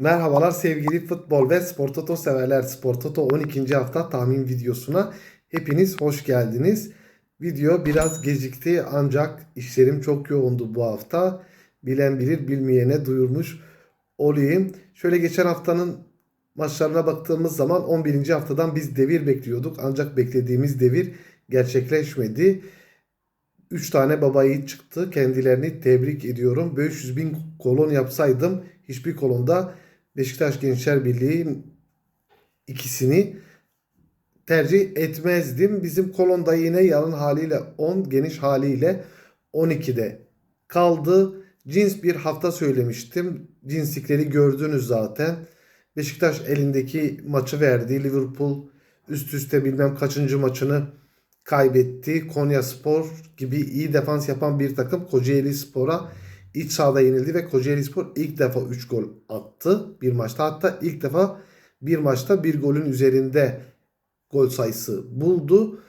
Merhabalar sevgili futbol ve spor toto severler. Spor toto 12. hafta tahmin videosuna hepiniz hoş geldiniz. Video biraz gecikti ancak işlerim çok yoğundu bu hafta. Bilen bilir bilmeyene duyurmuş olayım. Şöyle geçen haftanın maçlarına baktığımız zaman 11. haftadan biz devir bekliyorduk. Ancak beklediğimiz devir gerçekleşmedi. 3 tane baba yiğit çıktı. Kendilerini tebrik ediyorum. 500 bin kolon yapsaydım hiçbir kolonda Beşiktaş Gençler Birliği ikisini tercih etmezdim. Bizim kolonda yine yarın haliyle 10, geniş haliyle 12'de kaldı. Cins bir hafta söylemiştim. Cinslikleri gördünüz zaten. Beşiktaş elindeki maçı verdi. Liverpool üst üste bilmem kaçıncı maçını kaybetti. Konya Spor gibi iyi defans yapan bir takım Kocaeli Spor'a iç sahada yenildi ve Kocaeli Spor ilk defa 3 gol attı bir maçta. Hatta ilk defa bir maçta bir golün üzerinde gol sayısı buldu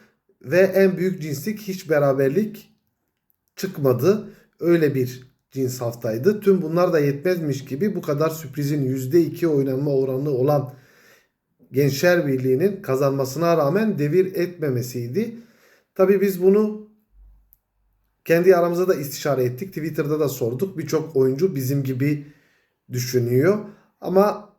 ve en büyük cinslik hiç beraberlik çıkmadı. Öyle bir cins haftaydı. Tüm bunlar da yetmezmiş gibi bu kadar sürprizin %2 oynanma oranı olan Gençler Birliği'nin kazanmasına rağmen devir etmemesiydi. Tabii biz bunu kendi aramızda da istişare ettik. Twitter'da da sorduk. Birçok oyuncu bizim gibi düşünüyor. Ama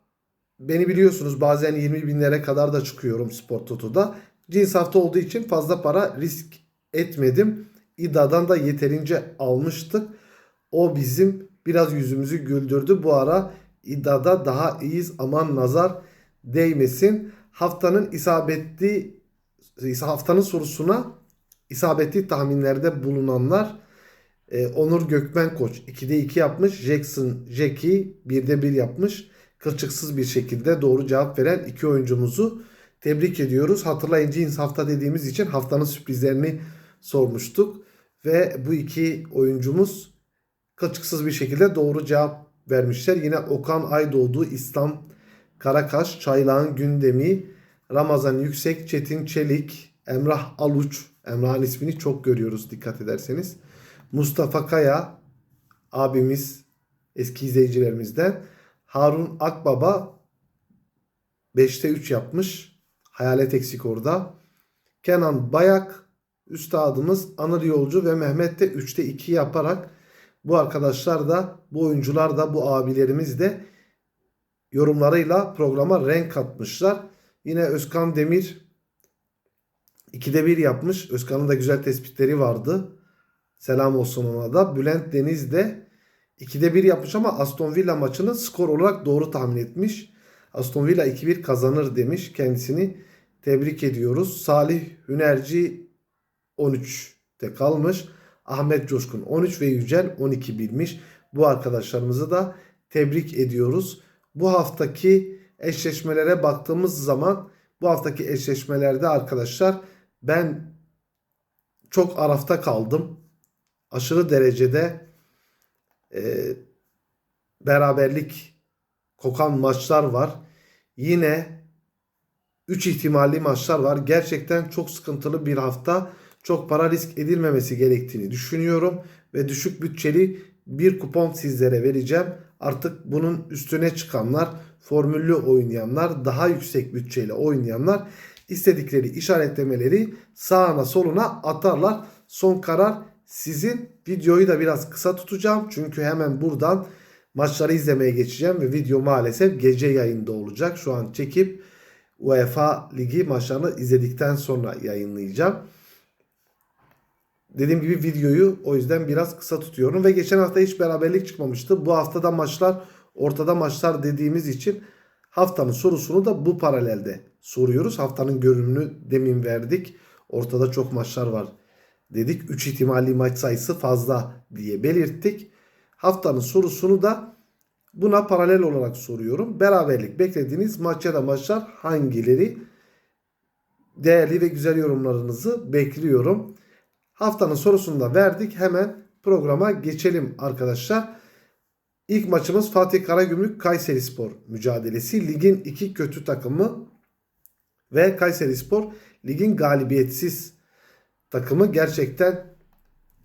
beni biliyorsunuz bazen 20 binlere kadar da çıkıyorum Spor Toto'da. Cins hafta olduğu için fazla para risk etmedim. İda'dan da yeterince almıştık. O bizim biraz yüzümüzü güldürdü. Bu ara iddiada daha iyiyiz. Aman nazar değmesin. Haftanın isabetli haftanın sorusuna isabetli tahminlerde bulunanlar e, Onur Gökmen Koç 2'de 2 yapmış. Jackson Jackie 1'de 1 yapmış. Kılçıksız bir şekilde doğru cevap veren iki oyuncumuzu tebrik ediyoruz. Hatırlayın cins hafta dediğimiz için haftanın sürprizlerini sormuştuk. Ve bu iki oyuncumuz kılçıksız bir şekilde doğru cevap vermişler. Yine Okan Aydoğdu, İslam Karakaş, Çaylağın Gündemi, Ramazan Yüksek, Çetin Çelik, Emrah Aluç, Emrah'ın ismini çok görüyoruz dikkat ederseniz. Mustafa Kaya abimiz eski izleyicilerimizden. Harun Akbaba 5'te 3 yapmış. Hayalet eksik orada. Kenan Bayak üstadımız Anır Yolcu ve Mehmet de 3'te 2 yaparak bu arkadaşlar da bu oyuncular da bu abilerimiz de yorumlarıyla programa renk katmışlar. Yine Özkan Demir 2'de 1 yapmış. Özkan'ın da güzel tespitleri vardı. Selam olsun ona da. Bülent Deniz de 2'de 1 yapmış ama Aston Villa maçını skor olarak doğru tahmin etmiş. Aston Villa 2-1 kazanır demiş. Kendisini tebrik ediyoruz. Salih Hünerci 13'te kalmış. Ahmet Coşkun 13 ve Yücel 12 bilmiş. Bu arkadaşlarımızı da tebrik ediyoruz. Bu haftaki eşleşmelere baktığımız zaman bu haftaki eşleşmelerde arkadaşlar ben çok arafta kaldım. Aşırı derecede e, beraberlik kokan maçlar var. Yine 3 ihtimalli maçlar var. Gerçekten çok sıkıntılı bir hafta. Çok para risk edilmemesi gerektiğini düşünüyorum. Ve düşük bütçeli bir kupon sizlere vereceğim. Artık bunun üstüne çıkanlar, formüllü oynayanlar, daha yüksek bütçeyle oynayanlar istedikleri işaretlemeleri sağına soluna atarlar. Son karar sizin. Videoyu da biraz kısa tutacağım. Çünkü hemen buradan maçları izlemeye geçeceğim ve video maalesef gece yayında olacak. Şu an çekip UEFA Ligi maçlarını izledikten sonra yayınlayacağım. Dediğim gibi videoyu o yüzden biraz kısa tutuyorum ve geçen hafta hiç beraberlik çıkmamıştı. Bu haftada maçlar ortada maçlar dediğimiz için haftanın sorusunu da bu paralelde soruyoruz. Haftanın görünümünü demin verdik. Ortada çok maçlar var dedik. 3 ihtimalli maç sayısı fazla diye belirttik. Haftanın sorusunu da buna paralel olarak soruyorum. Beraberlik beklediğiniz maç ya da maçlar hangileri? Değerli ve güzel yorumlarınızı bekliyorum. Haftanın sorusunu da verdik. Hemen programa geçelim arkadaşlar. İlk maçımız Fatih Karagümrük Kayseri Spor mücadelesi. Ligin iki kötü takımı ve Kayseri Spor ligin galibiyetsiz takımı. Gerçekten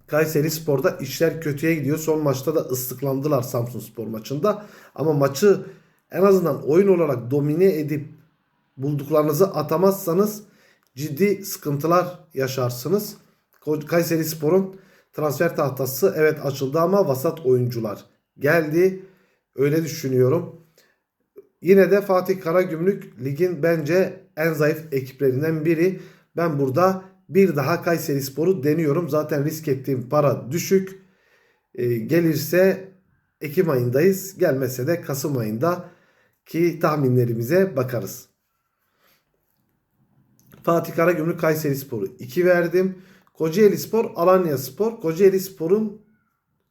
Kayseri Spor'da işler kötüye gidiyor. Son maçta da ıslıklandılar Samsun Spor maçında. Ama maçı en azından oyun olarak domine edip bulduklarınızı atamazsanız ciddi sıkıntılar yaşarsınız. Kayseri Spor'un transfer tahtası evet açıldı ama vasat oyuncular geldi. Öyle düşünüyorum. Yine de Fatih Karagümrük ligin bence en zayıf ekiplerinden biri. Ben burada bir daha Kayseri Spor'u deniyorum. Zaten risk ettiğim para düşük. Ee, gelirse Ekim ayındayız. Gelmezse de Kasım ayında ki tahminlerimize bakarız. Fatih Karagümrük Kayseri Spor'u 2 verdim. Kocaeli Spor, Alanya Spor. Kocaeli Spor'un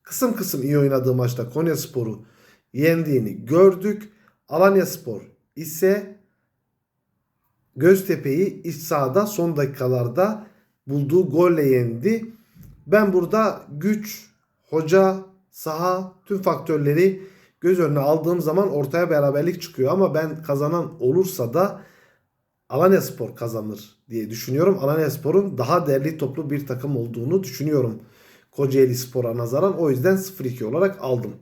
kısım kısım iyi oynadığı maçta Konya Spor'u yendiğini gördük. Alanya Spor ise Göztepe'yi iç sahada son dakikalarda bulduğu golle yendi. Ben burada güç, hoca, saha tüm faktörleri göz önüne aldığım zaman ortaya beraberlik çıkıyor. Ama ben kazanan olursa da Alanya Spor kazanır diye düşünüyorum. Alanya Spor'un daha değerli toplu bir takım olduğunu düşünüyorum. Kocaeli Spor'a nazaran. O yüzden 0-2 olarak aldım.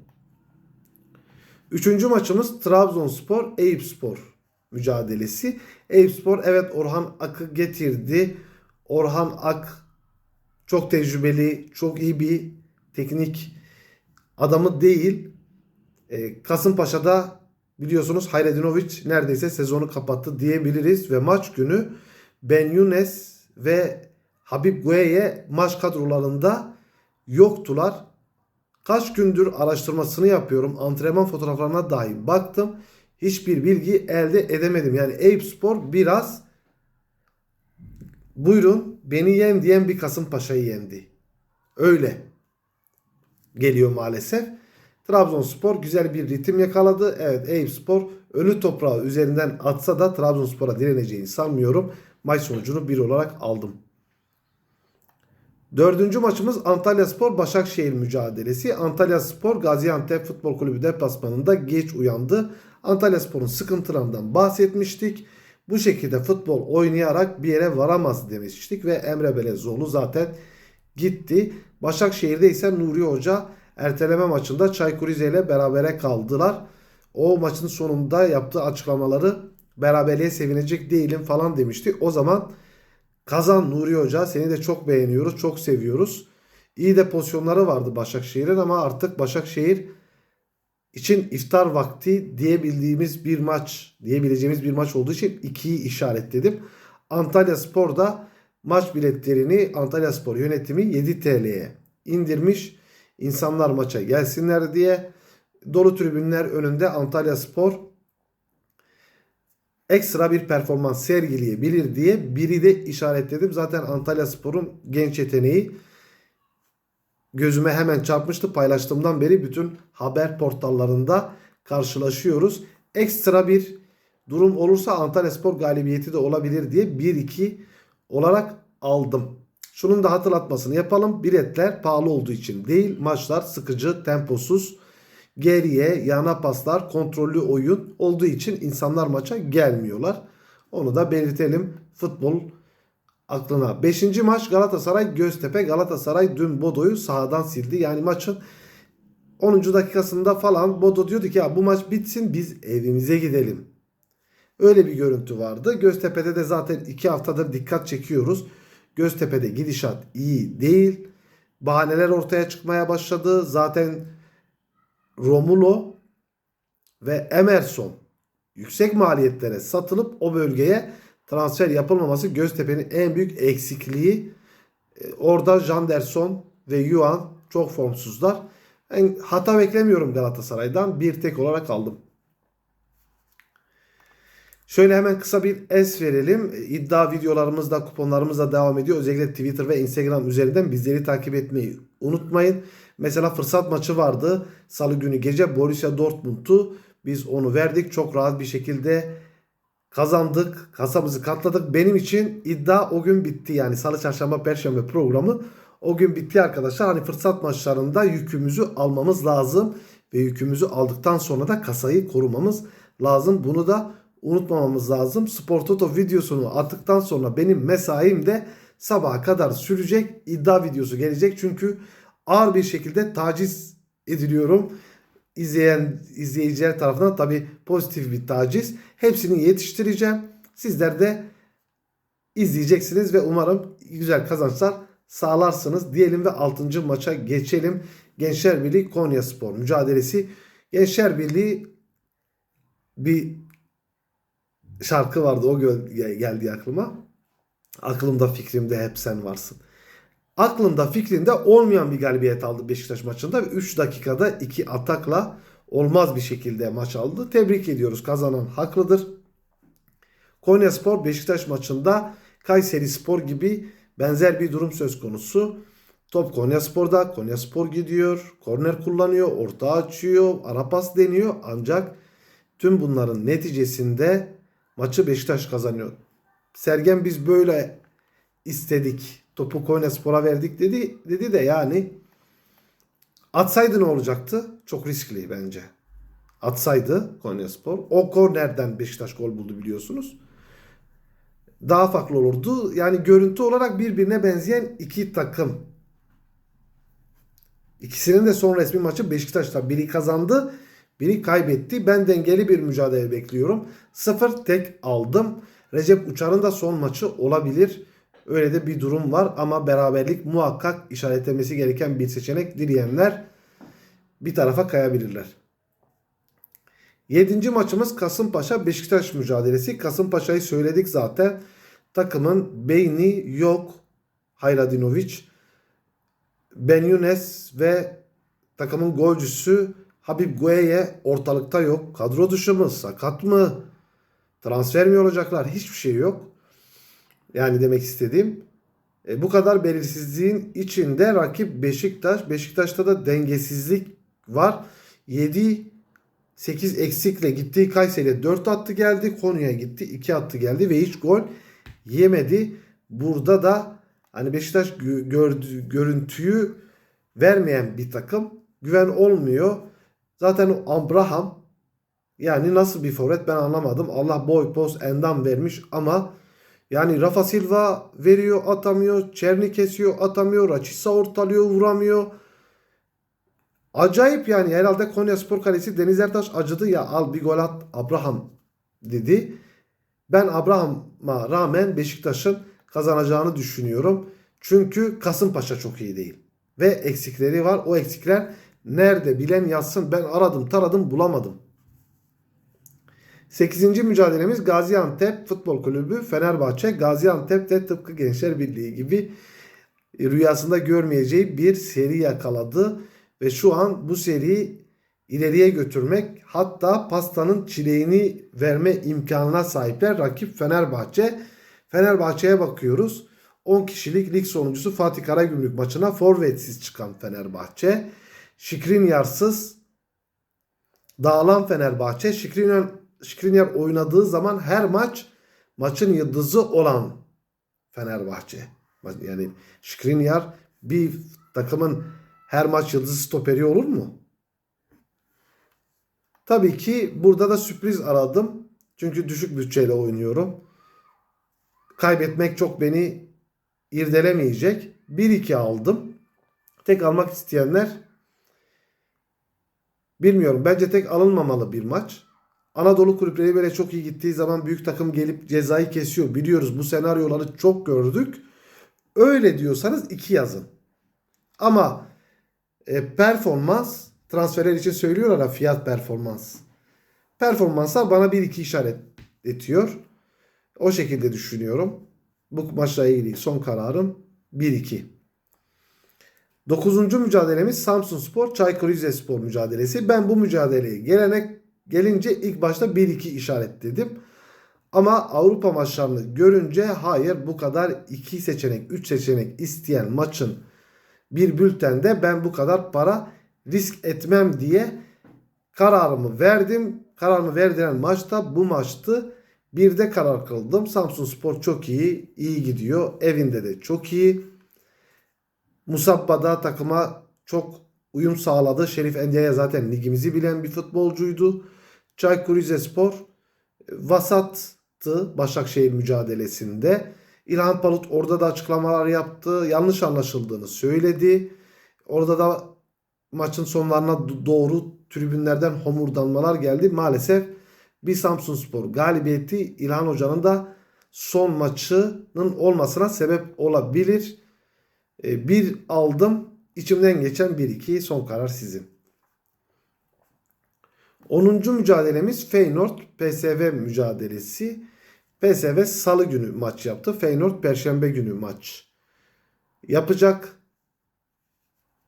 Üçüncü maçımız Trabzonspor Eyüpspor mücadelesi. Eyüpspor evet Orhan Ak'ı getirdi. Orhan Ak çok tecrübeli, çok iyi bir teknik adamı değil. E, Kasımpaşa'da biliyorsunuz Hayredinovic neredeyse sezonu kapattı diyebiliriz ve maç günü Ben Younes ve Habib Gueye maç kadrolarında yoktular. Kaç gündür araştırmasını yapıyorum. Antrenman fotoğraflarına dahi baktım. Hiçbir bilgi elde edemedim. Yani Eyüp Spor biraz buyurun beni yen diyen bir Kasımpaşa'yı yendi. Öyle geliyor maalesef. Trabzonspor güzel bir ritim yakaladı. Evet Eyüp Spor ölü toprağı üzerinden atsa da Trabzonspor'a direneceğini sanmıyorum. Maç sonucunu 1 olarak aldım. Dördüncü maçımız Antalya Spor Başakşehir mücadelesi. Antalya Spor Gaziantep Futbol Kulübü deplasmanında geç uyandı. Antalya Spor'un sıkıntılarından bahsetmiştik. Bu şekilde futbol oynayarak bir yere varamaz demiştik ve Emre Belezoğlu zaten gitti. Başakşehir'de ise Nuri Hoca erteleme maçında Çaykur ile berabere kaldılar. O maçın sonunda yaptığı açıklamaları beraberliğe sevinecek değilim falan demişti. O zaman kazan Nuri Hoca seni de çok beğeniyoruz, çok seviyoruz. İyi de pozisyonları vardı Başakşehir'in ama artık Başakşehir için iftar vakti diyebildiğimiz bir maç, diyebileceğimiz bir maç olduğu için 2'yi işaretledim. Antalya Spor'da maç biletlerini Antalya Spor yönetimi 7 TL'ye indirmiş. İnsanlar maça gelsinler diye dolu tribünler önünde Antalya Spor ekstra bir performans sergileyebilir diye biri de işaretledim. Zaten Antalya Spor'un genç yeteneği gözüme hemen çarpmıştı. Paylaştığımdan beri bütün haber portallarında karşılaşıyoruz. Ekstra bir durum olursa Antalya Spor galibiyeti de olabilir diye 1-2 olarak aldım. Şunun da hatırlatmasını yapalım. Biletler pahalı olduğu için değil. Maçlar sıkıcı, temposuz, geriye, yana paslar, kontrollü oyun olduğu için insanlar maça gelmiyorlar. Onu da belirtelim. Futbol aklına. Beşinci maç Galatasaray Göztepe. Galatasaray dün Bodo'yu sahadan sildi. Yani maçın 10. dakikasında falan Bodo diyordu ki ya bu maç bitsin biz evimize gidelim. Öyle bir görüntü vardı. Göztepe'de de zaten 2 haftadır dikkat çekiyoruz. Göztepe'de gidişat iyi değil. Bahaneler ortaya çıkmaya başladı. Zaten Romulo ve Emerson yüksek maliyetlere satılıp o bölgeye transfer yapılmaması Göztepe'nin en büyük eksikliği. E, Orada Janderson ve Yuan çok formsuzlar. Ben hata beklemiyorum Galatasaray'dan. Bir tek olarak aldım. Şöyle hemen kısa bir es verelim. İddia videolarımız da kuponlarımız da devam ediyor. Özellikle Twitter ve Instagram üzerinden bizleri takip etmeyi unutmayın. Mesela fırsat maçı vardı. Salı günü gece Borussia Dortmund'u biz onu verdik. Çok rahat bir şekilde kazandık. Kasamızı katladık. Benim için iddia o gün bitti. Yani salı, çarşamba, perşembe programı o gün bitti arkadaşlar. Hani fırsat maçlarında yükümüzü almamız lazım. Ve yükümüzü aldıktan sonra da kasayı korumamız lazım. Bunu da unutmamamız lazım. Spor Toto videosunu attıktan sonra benim mesaim de sabaha kadar sürecek. İddia videosu gelecek. Çünkü ağır bir şekilde taciz ediliyorum. izleyen izleyiciler tarafından tabi pozitif bir taciz. Hepsini yetiştireceğim. Sizler de izleyeceksiniz ve umarım güzel kazançlar sağlarsınız diyelim ve 6. maça geçelim. Gençler Birliği Konya Spor mücadelesi. Gençler Birliği bir şarkı vardı o geldi aklıma. Aklımda fikrimde hep sen varsın. Aklımda fikrinde olmayan bir galibiyet aldı Beşiktaş maçında ve 3 dakikada 2 atakla olmaz bir şekilde maç aldı. Tebrik ediyoruz. Kazanan haklıdır. Konya Spor Beşiktaş maçında Kayseri Spor gibi benzer bir durum söz konusu. Top Konya Spor'da. Konya Spor gidiyor. Korner kullanıyor. Orta açıyor. Ara pas deniyor. Ancak tüm bunların neticesinde maçı Beşiktaş kazanıyor. Sergen biz böyle istedik. Topu Konya Spor'a verdik dedi. Dedi de yani atsaydı ne olacaktı? Çok riskli bence. Atsaydı Konya Spor. O kornerden Beşiktaş gol buldu biliyorsunuz. Daha farklı olurdu. Yani görüntü olarak birbirine benzeyen iki takım. İkisinin de son resmi maçı Beşiktaş'ta. Biri kazandı, biri kaybetti. Ben dengeli bir mücadele bekliyorum. Sıfır tek aldım. Recep Uçar'ın da son maçı olabilir. Öyle de bir durum var ama beraberlik muhakkak işaretlemesi gereken bir seçenek dileyenler bir tarafa kayabilirler. Yedinci maçımız Kasımpaşa Beşiktaş mücadelesi. Kasımpaşa'yı söyledik zaten. Takımın beyni yok. Hayradinovic. Ben Younes ve takımın golcüsü Habib Gueye ortalıkta yok. Kadro dışı mı? Sakat mı? Transfer mi olacaklar? Hiçbir şey yok. Yani demek istediğim e, bu kadar belirsizliğin içinde rakip Beşiktaş. Beşiktaş'ta da dengesizlik var. 7 8 eksikle gittiği Kayseri'ye 4 attı geldi. Konya'ya gitti 2 attı geldi ve hiç gol yemedi. Burada da hani Beşiktaş gö- gördüğü görüntüyü vermeyen bir takım. Güven olmuyor. Zaten Abraham yani nasıl bir forvet ben anlamadım. Allah boy poz endam vermiş ama yani Rafa Silva veriyor atamıyor. Çerni kesiyor atamıyor. Raçisa ortalıyor vuramıyor. Acayip yani herhalde Konya Spor Kalesi Deniz Ertaş acıdı ya al bir gol at Abraham dedi. Ben Abraham'a rağmen Beşiktaş'ın kazanacağını düşünüyorum. Çünkü Kasımpaşa çok iyi değil. Ve eksikleri var. O eksikler nerede bilen yazsın. Ben aradım taradım bulamadım. 8. mücadelemiz Gaziantep Futbol Kulübü Fenerbahçe. Gaziantep de tıpkı Gençler Birliği gibi rüyasında görmeyeceği bir seri yakaladı. Ve şu an bu seriyi ileriye götürmek hatta pastanın çileğini verme imkanına sahipler rakip Fenerbahçe. Fenerbahçe'ye bakıyoruz. 10 kişilik lig sonuncusu Fatih Karagümrük maçına forvetsiz çıkan Fenerbahçe. Şikrinyarsız dağılan Fenerbahçe. Şikrinyer, Şikrinyer oynadığı zaman her maç maçın yıldızı olan Fenerbahçe. Yani Şikrinyer bir takımın her maç yıldızı stoperi olur mu? Tabii ki burada da sürpriz aradım. Çünkü düşük bütçeyle oynuyorum. Kaybetmek çok beni irdelemeyecek. 1-2 aldım. Tek almak isteyenler bilmiyorum. Bence tek alınmamalı bir maç. Anadolu kulüpleri böyle çok iyi gittiği zaman büyük takım gelip cezayı kesiyor. Biliyoruz bu senaryoları çok gördük. Öyle diyorsanız 2 yazın. Ama e, performans transferler için söylüyorlar ya fiyat performans. Performanslar bana bir iki işaret etiyor. O şekilde düşünüyorum. Bu maçla ilgili son kararım 1-2. Dokuzuncu mücadelemiz Samsun Spor Çaykur Rizespor mücadelesi. Ben bu mücadeleye gelene gelince ilk başta 1-2 işaretledim. Ama Avrupa maçlarını görünce hayır bu kadar 2 seçenek 3 seçenek isteyen maçın bir bültende ben bu kadar para risk etmem diye kararımı verdim. Kararımı verdiren maçta bu maçtı. Bir de karar kıldım. Samsun Spor çok iyi. iyi gidiyor. Evinde de çok iyi. Musabba'da takıma çok uyum sağladı. Şerif Endia'ya zaten ligimizi bilen bir futbolcuydu. Çaykur Rizespor vasattı Başakşehir mücadelesinde. İlhan Palut orada da açıklamalar yaptı. Yanlış anlaşıldığını söyledi. Orada da maçın sonlarına do- doğru tribünlerden homurdanmalar geldi. Maalesef bir Samsunspor galibiyeti İlhan Hoca'nın da son maçının olmasına sebep olabilir. E, bir aldım. İçimden geçen 1-2 son karar sizin. 10. mücadelemiz Feyenoord PSV mücadelesi. PSV salı günü maç yaptı. Feyenoord perşembe günü maç yapacak.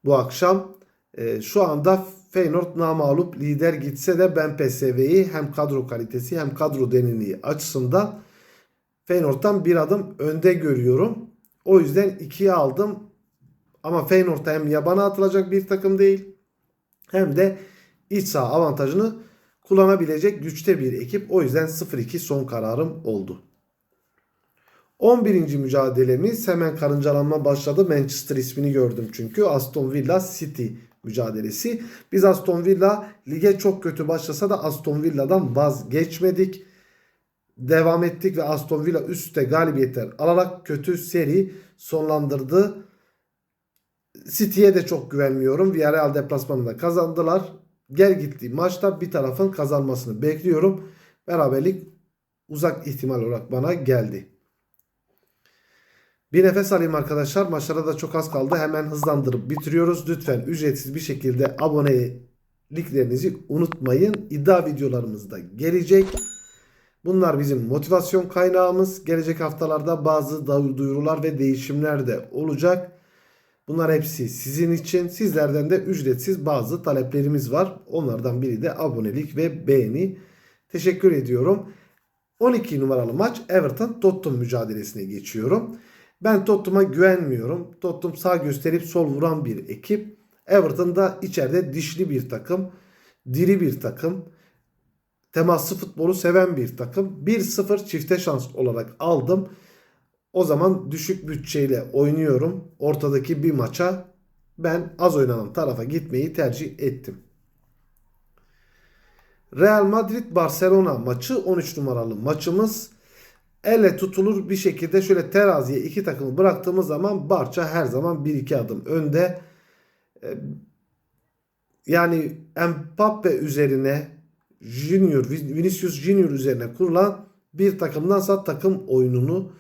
Bu akşam e, şu anda Feyenoord namağlup lider gitse de ben PSV'yi hem kadro kalitesi hem kadro derinliği açısından Feyenoord'dan bir adım önde görüyorum. O yüzden 2'ye aldım. Ama Feyenoord hem yabana atılacak bir takım değil hem de iç saha avantajını kullanabilecek güçte bir ekip. O yüzden 0-2 son kararım oldu. 11. mücadelemiz hemen karıncalanma başladı. Manchester ismini gördüm çünkü. Aston Villa City mücadelesi. Biz Aston Villa lige çok kötü başlasa da Aston Villa'dan vazgeçmedik. Devam ettik ve Aston Villa üstte galibiyetler alarak kötü seri sonlandırdı. City'ye de çok güvenmiyorum. Villarreal deplasmanında kazandılar. Gel gittiği maçta bir tarafın kazanmasını bekliyorum. Beraberlik uzak ihtimal olarak bana geldi. Bir nefes alayım arkadaşlar. Maçlara da çok az kaldı. Hemen hızlandırıp bitiriyoruz. Lütfen ücretsiz bir şekilde aboneliklerinizi unutmayın. İddia videolarımız da gelecek. Bunlar bizim motivasyon kaynağımız. Gelecek haftalarda bazı duyurular ve değişimler de olacak. Bunlar hepsi sizin için. Sizlerden de ücretsiz bazı taleplerimiz var. Onlardan biri de abonelik ve beğeni. Teşekkür ediyorum. 12 numaralı maç Everton Tottenham mücadelesine geçiyorum. Ben Tottenham'a güvenmiyorum. Tottenham sağ gösterip sol vuran bir ekip. Everton da içeride dişli bir takım. Diri bir takım. Temaslı futbolu seven bir takım. 1-0 çifte şans olarak aldım. O zaman düşük bütçeyle oynuyorum. Ortadaki bir maça ben az oynanan tarafa gitmeyi tercih ettim. Real Madrid Barcelona maçı 13 numaralı maçımız. Elle tutulur bir şekilde şöyle teraziye iki takımı bıraktığımız zaman Barça her zaman 1-2 adım önde. Yani Mbappe üzerine Junior, Vinicius Junior üzerine kurulan bir takımdansa takım oyununu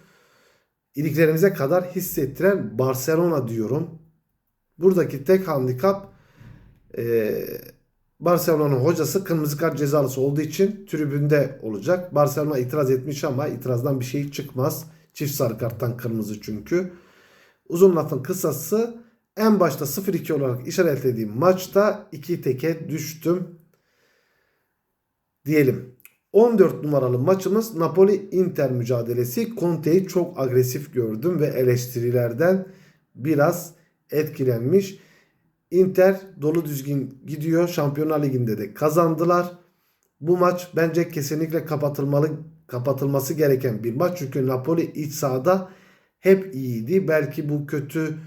iliklerimize kadar hissettiren Barcelona diyorum. Buradaki tek handikap e, Barcelona hocası kırmızı kart cezalısı olduğu için tribünde olacak. Barcelona itiraz etmiş ama itirazdan bir şey çıkmaz. Çift sarı karttan kırmızı çünkü. Uzun lafın kısası en başta 0-2 olarak işaretlediğim maçta 2 teke düştüm diyelim. 14 numaralı maçımız Napoli Inter mücadelesi. Conte'yi çok agresif gördüm ve eleştirilerden biraz etkilenmiş. Inter dolu düzgün gidiyor. Şampiyonlar Ligi'nde de kazandılar. Bu maç bence kesinlikle kapatılmalı kapatılması gereken bir maç. Çünkü Napoli iç sahada hep iyiydi. Belki bu kötü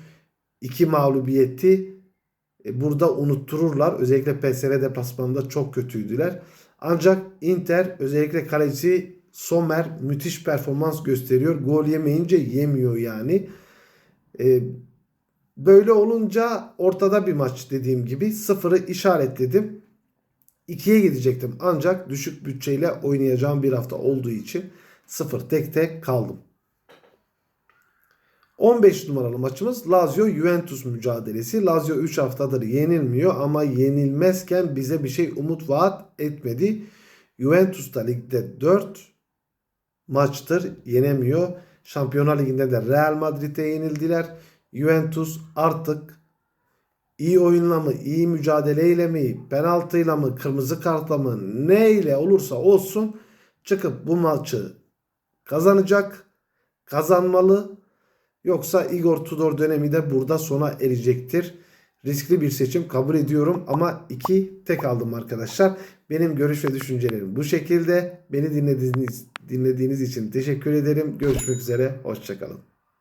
iki mağlubiyeti e, burada unuttururlar. Özellikle PSV deplasmanında çok kötüydüler. Ancak Inter özellikle kaleci Sommer müthiş performans gösteriyor. Gol yemeyince yemiyor yani. Ee, böyle olunca ortada bir maç dediğim gibi sıfırı işaretledim. 2'ye gidecektim ancak düşük bütçeyle oynayacağım bir hafta olduğu için sıfır tek tek kaldım. 15 numaralı maçımız Lazio Juventus mücadelesi. Lazio 3 haftadır yenilmiyor ama yenilmezken bize bir şey umut vaat etmedi. Juventus da ligde 4 maçtır yenemiyor. Şampiyonlar Ligi'nde de Real Madrid'e yenildiler. Juventus artık iyi oyunla mı, iyi mücadeleyle mi, penaltıyla mı, kırmızı kartla mı neyle olursa olsun çıkıp bu maçı kazanacak, kazanmalı. Yoksa Igor Tudor dönemi de burada sona erecektir. Riskli bir seçim kabul ediyorum ama iki tek aldım arkadaşlar. Benim görüş ve düşüncelerim bu şekilde. Beni dinlediğiniz, dinlediğiniz için teşekkür ederim. Görüşmek üzere. Hoşçakalın.